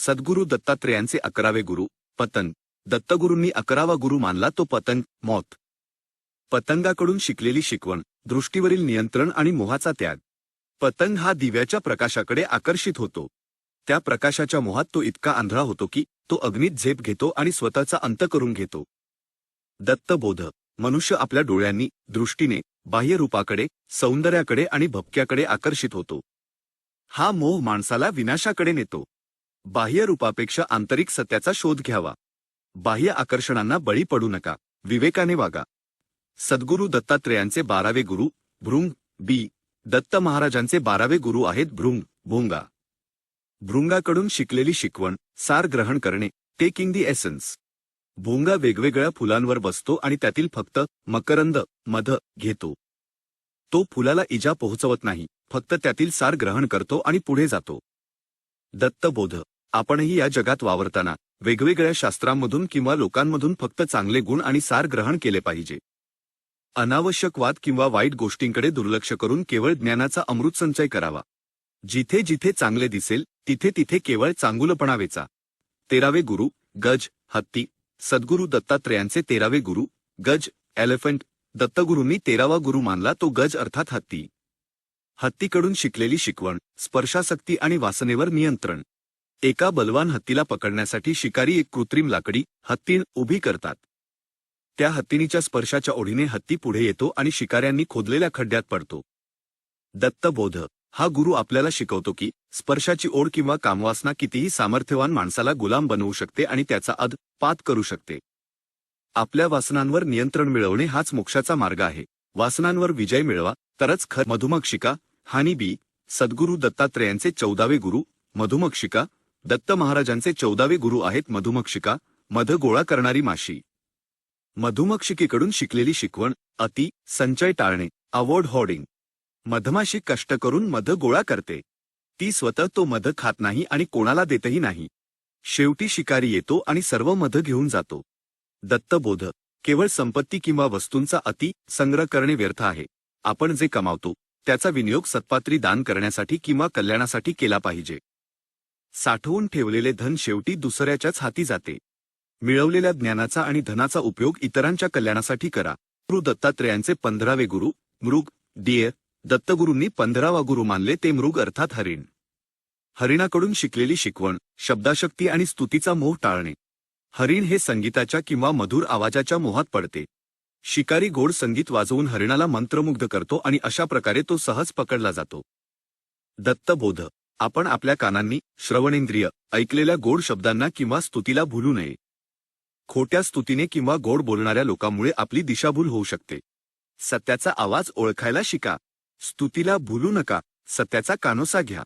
सद्गुरू दत्तात्रेयांचे अकरावे गुरु पतंग दत्तगुरूंनी अकरावा गुरु मानला तो पतंग मौत. पतंगाकडून शिकलेली शिकवण दृष्टीवरील नियंत्रण आणि मोहाचा त्याग. पतंग हा दिव्याच्या प्रकाशाकडे आकर्षित होतो. त्या प्रकाशाच्या मोहात तो इतका आंधळा होतो की तो अग्नीत झेप घेतो आणि स्वतःचा अंत करून घेतो. दत्तबोध. मनुष्य आपल्या डोळ्यांनी दृष्टीने बाह्य रूपाकडे सौंदर्याकडे आणि भपक्याकडे आकर्षित होतो. हा मोह माणसाला विनाशाकडे नेतो. बाह्य रूपापेक्षा आंतरिक सत्याचा शोध घ्यावा. बाह्य आकर्षणांना बळी पडू नका. विवेकाने वागा. सद्गुरू दत्तात्रेयांचे बारावे गुरु भृंग बी. दत्त महाराजांचे बारावे गुरु आहेत भृंग भोंगा. भृंगाकडून शिकलेली शिकवण सार ग्रहण करणे टेकिंग दी एसन्स भोंगा वेगवेगळ्या फुलांवर बसतो आणि त्यातील फक्त मकरंद मध घेतो. तो फुलाला इजा पोहोचवत नाही फक्त त्यातील सार ग्रहण करतो आणि पुढे जातो. दत्तबोध. आपणही या जगात वावरताना वेगवेगळ्या शास्त्रांमधून किंवा लोकांमधून फक्त चांगले गुण आणि सार ग्रहण केले पाहिजे. अनावश्यक वाद किंवा वाईट गोष्टींकडे दुर्लक्ष करून केवळ ज्ञानाचा अमृत संचय करावा. जिथे जिथे चांगले दिसेल तिथे तिथे केवळ चांगुलपणा वेचा. तेरावे गुरु गज हत्ती सद्गुरू दत्तात्रेयांचे तेरावे गुरु गज एलिफंट दत्तगुरूंनी तेरावा गुरु मानला तो गज अर्थात हत्ती. हत्तीकडून शिकलेली शिकवण स्पर्शासक्ती आणि वासनेवर नियंत्रण. एका बलवान हत्तीला पकडण्यासाठी शिकारी एक कृत्रिम लाकडी हत्तीण उभी करतात. त्या हत्तीनीच्या स्पर्शाच्या ओढीने हत्ती पुढे येतो आणि शिकाऱ्यांनी खोदलेल्या खड्ड्यात पडतो. दत्तबोध हा गुरु आपल्याला शिकवतो की स्पर्शाची ओढ किंवा कामवासना कितीही सामर्थ्यवान माणसाला गुलाम बनवू शकते आणि त्याचा अध पात करू शकते. आपल्या वासनांवर नियंत्रण मिळवणे हाच मोक्षाचा मार्ग आहे. वासनांवर विजय मिळवा तरच खर मधुमक्षिका हानिबी सद्गुरु सद्गुरू दत्तात्रेयांचे चौदावे गुरु मधुमक्षिका दत्त महाराजांचे चौदावे गुरु आहेत मधुमक्षिका मध गोळा करणारी माशी. मधुमक्षिकेकडून शिकलेली शिकवण अति संचय टाळणे अवॉर्ड होर्डिंग. मधमाशी कष्ट करून मध गोळा करते. ती स्वतः तो मध खात नाही आणि कोणाला देतही नाही. शेवटी शिकारी येतो आणि सर्व मध घेऊन जातो. दत्तबोध केवळ संपत्ती किंवा वस्तूंचा अति संग्रह करणे व्यर्थ आहे. आपण जे कमावतो त्याचा विनियोग सत्पात्री दान करण्यासाठी किंवा कल्याणासाठी केला पाहिजे. साठवून ठेवलेले धन शेवटी दुसऱ्याच्याच हाती जाते. मिळवलेल्या ज्ञानाचा आणि धनाचा उपयोग इतरांच्या कल्याणासाठी करा. गुरु दत्तात्रेयांचे पंधरावे गुरु मृग डियर दत्तगुरूंनी पंधरावा गुरु मानले ते मृग अर्थात हरिण. हरिणाकडून शिकलेली शिकवण शब्दाशक्ती आणि स्तुतीचा मोह टाळणे. हरिण हे संगीताच्या किंवा मधुर आवाजाच्या मोहात पडते. शिकारी गोड संगीत वाजवून हरिणाला मंत्रमुग्ध करतो आणि अशा प्रकारे तो सहज पकडला जातो. दत्तबोध. आपण आपल्या कानांनी श्रवणेंद्रिय ऐकलेल्या गोड शब्दांना किंवा स्तुतीला भुलू नये. खोट्या स्तुतीने किंवा गोड बोलणाऱ्या लोकांमुळे आपली दिशाभूल होऊ शकते. सत्याचा आवाज ओळखायला शिका. स्तुतीला भुलू नका. सत्याचा कानोसा घ्या.